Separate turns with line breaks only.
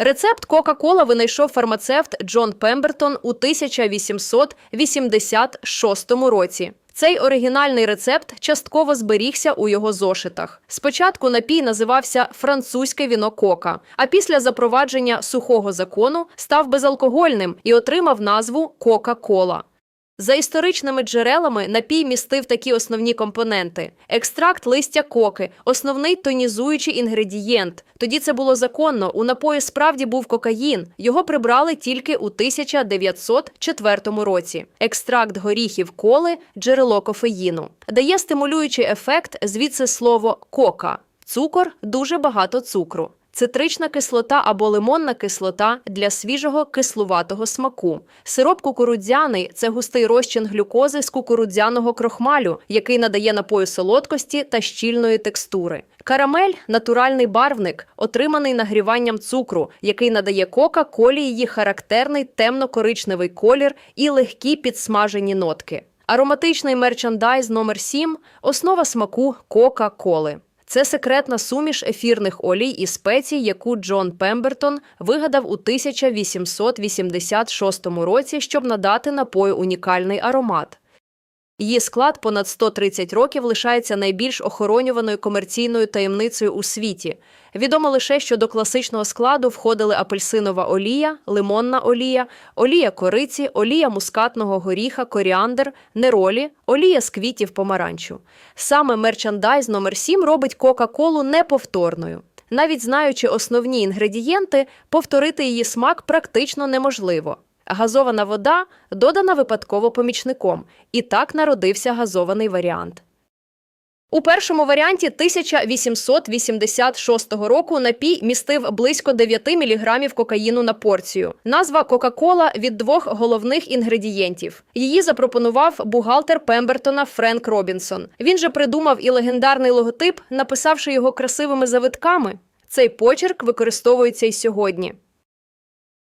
Рецепт Кока-Кола винайшов фармацевт Джон Пембертон у 1886 році. Цей оригінальний рецепт частково зберігся у його зошитах. Спочатку напій називався французьке віно кока, а після запровадження сухого закону став безалкогольним і отримав назву Кока-Кола. За історичними джерелами напій містив такі основні компоненти: екстракт листя коки, основний тонізуючий інгредієнт. Тоді це було законно. У напої справді був кокаїн. Його прибрали тільки у 1904 році. Екстракт горіхів коли джерело кофеїну. Дає стимулюючий ефект, звідси слово кока. Цукор дуже багато цукру. Цитрична кислота або лимонна кислота для свіжого кислуватого смаку. Сироп кукурудзяний це густий розчин глюкози з кукурудзяного крохмалю, який надає напою солодкості та щільної текстури. Карамель натуральний барвник, отриманий нагріванням цукру, який надає кока-колі її характерний темно-коричневий колір і легкі підсмажені нотки. Ароматичний мерчандайз номер 7 – основа смаку Кока-Коли. Це секретна суміш ефірних олій і спецій, яку Джон Пембертон вигадав у 1886 році, щоб надати напою унікальний аромат. Її склад понад 130 років лишається найбільш охоронюваною комерційною таємницею у світі. Відомо лише, що до класичного складу входили апельсинова олія, лимонна олія, олія кориці, олія мускатного горіха, коріандр, неролі, олія з квітів помаранчу. Саме мерчандайз номер 7 робить Кока-Колу неповторною. Навіть знаючи основні інгредієнти, повторити її смак практично неможливо. Газована вода додана випадково помічником, і так народився газований варіант. У першому варіанті 1886 року напій містив близько 9 мг кокаїну на порцію. Назва Кока-Кола від двох головних інгредієнтів. Її запропонував бухгалтер Пембертона Френк Робінсон. Він же придумав і легендарний логотип, написавши його красивими завитками. Цей почерк використовується й сьогодні.